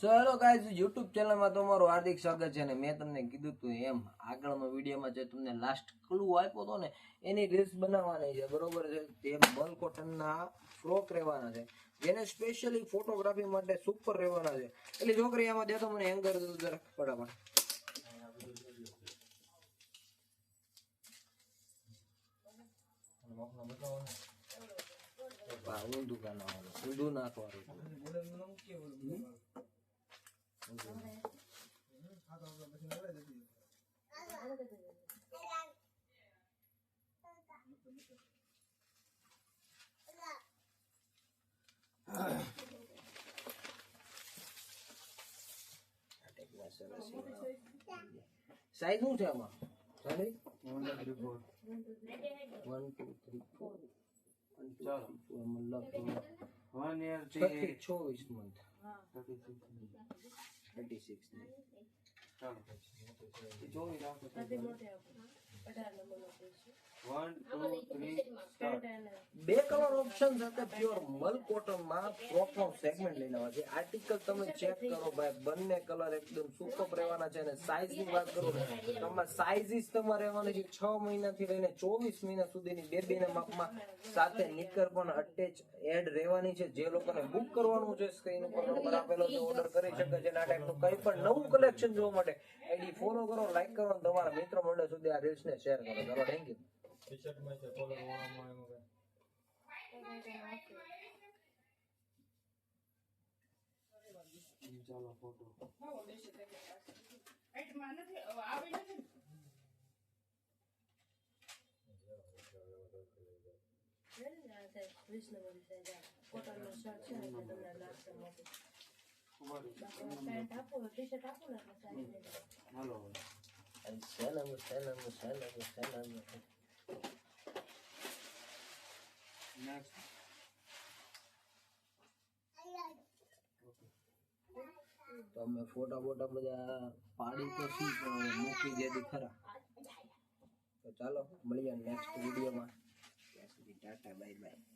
So hello guys YouTube ચેનલમાં તમારું હાર્દિક સ્વાગત છે અને મેં તમને કીધું હતું એમ, આગળનો વિડીયોમાં જે તમને લાસ્ટ ક્લુ આપ્યો હતો ને, એની રીલ્સ બનાવવાની છે, બરોબર છે? તે બલ કોટનના ફ્રોક રહેવાના છે, જેને સ્પેશિયલી ફોટોગ્રાફી માટે સુપર રહેવાના છે. એટલે છોકરી, આમાં દેતો મને એંગર દીધું જરા ફટાફટ. ઊંધું નાખવાનું. સાઈઝ શું છે આમાં? ચાલી. વન ટુ થ્રી ફોર મતલબ વન યર ચોવીસ મંથ થર્ટી સિક્સ ચોવીસ રાખો વન ટુ થ્રી બે કલર ઓપ્શન સાથે પ્યોર મલ કોટનમાં ફ્રોક સેગમેન્ટ લઈને આવે છે. આર્ટિકલ તમે ચેક કરો ભાઈ, બંને કલર એકદમ સુપર રહેવાના છે અને સાઈઝની વાત કરો તમારે સાઈઝીસ તમારે રહેવાની છે. છ મહિના થી લઈને ચોવીસ મહિના સુધીની બે બે માપમાં સાથે નિકર પણ અટેચ એડ રહેવાની છે. જે લોકોને બુક કરવાનું છે સ્ક્રીન ઉપર નંબર આપેલો છે ઓર્ડર કરી શકે છે. આ ટાઈપનું કંઈ પણ નવું કલેક્શન જોવા માટે આઈડી ફોલો કરો લાઈક કરો તમારા મિત્ર મંડળ સુધી આ રીલ્સ ને શેર કરો. ચલો થેન્ક યુ ચાલો ફોટો હાલો And Salam, salam, salam, salam. Next તો અમે ફોટા બોટા બધા પાડી તો શું પણ મૂકી દેતી ખરા. તો ચાલો, મળીએ નેક્સ્ટ વિડીયોમાં ત્યાં સુધી ટાટા બાય બાય